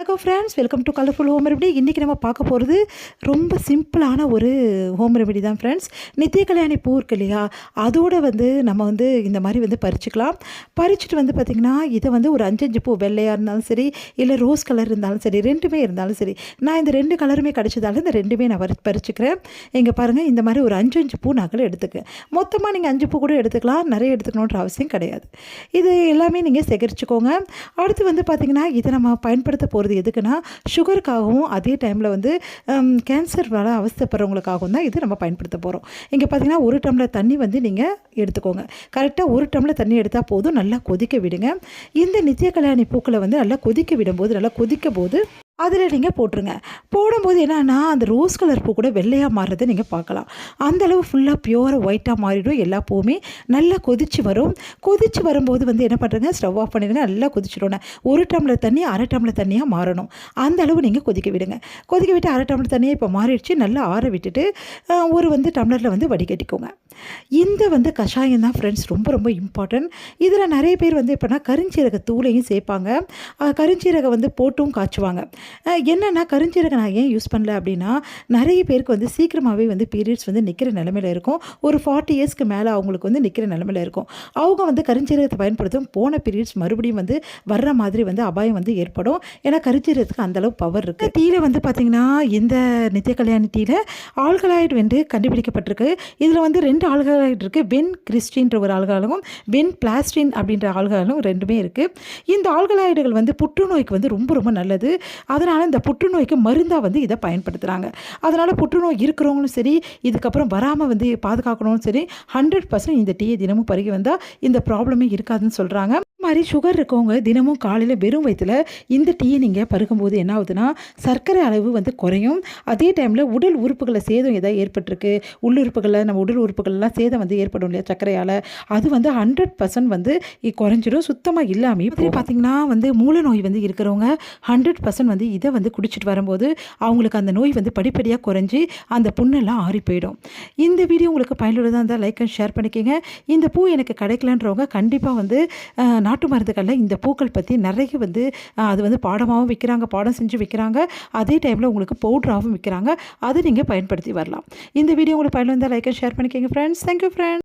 வணக்கம் friends welcome to colourful home remedy இன்றைக்கி நம்ம பார்க்க போகிறது ரொம்ப சிம்பிளான ஒரு ஹோம் ரெமெடி தான் ஃப்ரெண்ட்ஸ் நித்திய கல்யாணி பூ இருக்கு இல்லையா? அதோட வந்து நம்ம வந்து இந்த மாதிரி வந்து பறிச்சுக்கலாம். பறிச்சுட்டு வந்து பார்த்திங்கன்னா இதை வந்து ஒரு அஞ்சஞ்சு பூ வெள்ளையாக இருந்தாலும் சரி இல்லை ரோஸ் கலர் இருந்தாலும் சரி ரெண்டுமே இருந்தாலும் சரி நான் இந்த ரெண்டு கலருமே கிடச்சதால இந்த ரெண்டுமே நான் பறி பறிச்சுக்கிறேன். இங்கே பாருங்கள் இந்த மாதிரி ஒரு அஞ்சு அஞ்சு பூ நகல் எடுத்துக்க. மொத்தமாக நீங்கள் அஞ்சு பூ கூட எடுத்துக்கலாம். நிறைய எடுத்துக்கணுன்ற அவசியம் கிடையாது. இது எல்லாமே நீங்கள் சேகரிச்சுக்கோங்க. அடுத்து வந்து பார்த்திங்கன்னா இதை நம்ம பயன்படுத்த போகிறது எதுக்குன்னா சுகருக்காகவும் அதே டைமில் வந்து கேன்சர் வர அவஸ்தைப்படுறவங்களுக்காகவும் தான் இது நம்ம பயன்படுத்த போகிறோம் இங்கே பார்த்தீங்கன்னா ஒரு டம்ளர் தண்ணி வந்து நீங்கள் எடுத்துக்கோங்க. கரெக்டாக ஒரு டம்ளர் தண்ணி எடுத்தால் போதும் நல்லா கொதிக்க விடுங்க. இந்த நித்திய கல்யாணி பூக்களை வந்து நல்லா கொதிக்க விடும்போது நல்லா கொதிக்க போது அதில் நீங்கள் போட்டுருங்க. போடும்போது என்னென்னா அந்த ரோஸ் கலர் பூ கூட வெள்ளையாக மாறுறதை நீங்கள் பார்க்கலாம். அந்தளவு ஃபுல்லாக பியூராக ஒயிட்டாக மாறிடும் எல்லா பூவுமே நல்லா கொதிச்சு வரும். கொதிச்சு வரும்போது வந்து என்ன பண்ணுறங்க? ஸ்டவ் ஆஃப் பண்ணிடுங்க. நல்லா கொதிச்சிடணும் ஒரு டம்ளர் தண்ணி அரை டம்ளர் தண்ணியாக மாறணும். அந்த அளவு நீங்கள் கொதிக்க விடுங்க. கொதிக்க விட்டு அரை டம்ளர் தண்ணியை இப்போ மாறிடுச்சு. நல்லா ஆற விட்டுட்டு ஒரு வந்து டம்ளரில் வந்து வடிகட்டிக்கோங்க. இந்த வந்து கஷாயம் தான் ஃப்ரெண்ட்ஸ் ரொம்ப ரொம்ப இம்பார்ட்டன்ட் இதில் நிறைய பேர் வந்து எப்படின்னா கருஞ்சீரக தூளையும் சேர்ப்பாங்க கருஞ்சீரகம் வந்து போட்டும் காய்ச்சுவாங்க. என்னென்னா கருஞ்சீரகம் நான் ஏன் யூஸ் பண்ணல அப்படின்னா நிறைய பேருக்கு வந்து சீக்கிரமாகவே வந்து பீரியட்ஸ் வந்து நிற்கிற நிலமையில இருக்கும். ஒரு ஃபார்ட்டி இயர்ஸ்க்கு மேலே அவங்களுக்கு வந்து நிற்கிற நிலமையில இருக்கும். அவங்க வந்து கருஞ்சீரகத்தை பயன்படுத்தும் போன பீரியட்ஸ் மறுபடியும் வந்து வர்ற மாதிரி வந்து அபாயம் வந்து ஏற்படும். ஏன்னா கருஞ்சீரகத்துக்கு அந்தளவு பவர் இருக்குது டீயில் வந்து பார்த்திங்கன்னா இந்த நித்திய கல்யாணி டீயில் ஆல்கலாய்டு வந்து கண்டுபிடிக்கப்பட்டிருக்கு. இதில் வந்து ரெண்டு ஆல்கலாய்டு இருக்குது வென் கிறிஸ்டின்ற ஒரு ஆல்கலாகும் வென் பிளாஸ்டின் அப்படின்ற ஆல்கலாகும் ரெண்டுமே இருக்குது இந்த ஆல்கலாய்டுகள் வந்து புற்றுநோய்க்கு வந்து ரொம்ப ரொம்ப நல்லது. அதனால் இந்த புற்றுநோய்க்கு மருந்தாக வந்து இதை பயன்படுத்துகிறாங்க அதனால் புற்றுநோய் இருக்கிறவங்களும் சரி இதுக்கப்புறம் வராமல் வந்து பாதுகாக்கணும்னு சரி ஹண்ட்ரட் பர்சன்ட் இந்த டீயை தினமும் பருகி வந்தால் இந்த ப்ராப்ளமே இருக்காதுன்னு சொல்கிறாங்க மாதிரி சுகர் இருக்கவங்க தினமும் காலையில் வெறும் வயிற்றுல இந்த டீயை நீங்கள் பருகும்போது என்ன ஆகுதுன்னா சர்க்கரை அளவு வந்து குறையும். அதே டைமில் உடல் உறுப்புகளை சேதம் எதாவது ஏற்பட்டிருக்கு. உள்ளுறுப்புகளில் நம்ம உடல் உறுப்புகள்லாம் சேதம் வந்து ஏற்படும் இல்லையா சர்க்கரையால்? அது வந்து ஹண்ட்ரட் பர்சன்ட் வந்து குறைஞ்சிடும் சுத்தமாக இல்லாமல் இப்படி பார்த்திங்கன்னா வந்து மூல நோய் வந்து இருக்கிறவங்க ஹண்ட்ரட் பர்சன்ட் வந்து இதை வந்து குடிச்சிட்டு வரும்போது அவங்களுக்கு அந்த நோய் வந்து படிப்படியாக குறைஞ்சி அந்த புண்ணெல்லாம் ஆறி போயிடும். இந்த வீடியோ உங்களுக்கு பயனுள்ளதாக இருந்தால் லைக் அண்ட் ஷேர் பண்ணிக்கோங்க. இந்த பூ எனக்கு கிடைக்கலன்றவங்க கண்டிப்பாக வந்து நான் நாட்டு மருந்துகளில் இந்த பூக்கள் பற்றி நிறைய வந்து அது வந்து பாடமாகவும் விற்கிறாங்க பாடம் செஞ்சு விற்கிறாங்க அதே டைமில் உங்களுக்கு பவுட்ராகவும் விற்கிறாங்க அதை நீங்கள் பயன்படுத்தி வரலாம். இந்த வீடியோ உங்களுக்கு பயன் வந்தால் லைக் அண்ட் ஷேர் பண்ணிக்கோங்க ஃப்ரெண்ட்ஸ் தேங்க்யூ ஃப்ரெண்ட்ஸ்